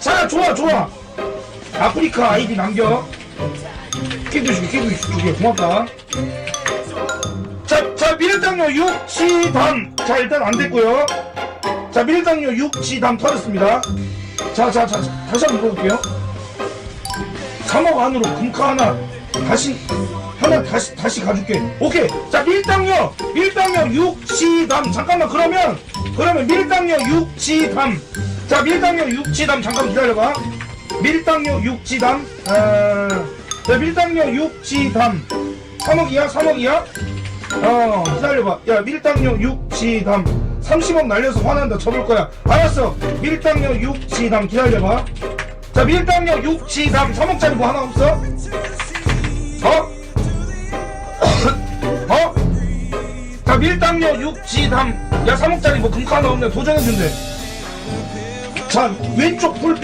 자, 좋아, 좋아. 아프리카 아이디 남겨. 키도 주게, 키도 주게. 고맙다. 자, 자, 밀당료 6, 치담. 자, 일단 안 됐고요. 자, 밀당료 6, 치담 터졌습니다. 자, 자, 자, 자, 다시 한번 물어볼게요. 3억 안으로 금카 하나 다시 하나 다시 다시 가줄게. 오케이. 자 밀당력 밀당력 육치담 잠깐만 그러면 그러면 밀당력 육치담 자 밀당력 육치담 잠깐 기다려봐. 밀당력 육치담 어 자 밀당력 육치담 3억이야 3억이야 어 기다려봐. 야 밀당력 육치담 30억 날려서 화난다 쳐볼 거야. 알았어. 밀당력 육치담 기다려봐. 자 밀당력 6, 7, 3 3억짜리 뭐 하나 없어? 어? 6, 7, 3야 3억짜리 뭐 금카 없네. 도전해준대. 자 왼쪽 풀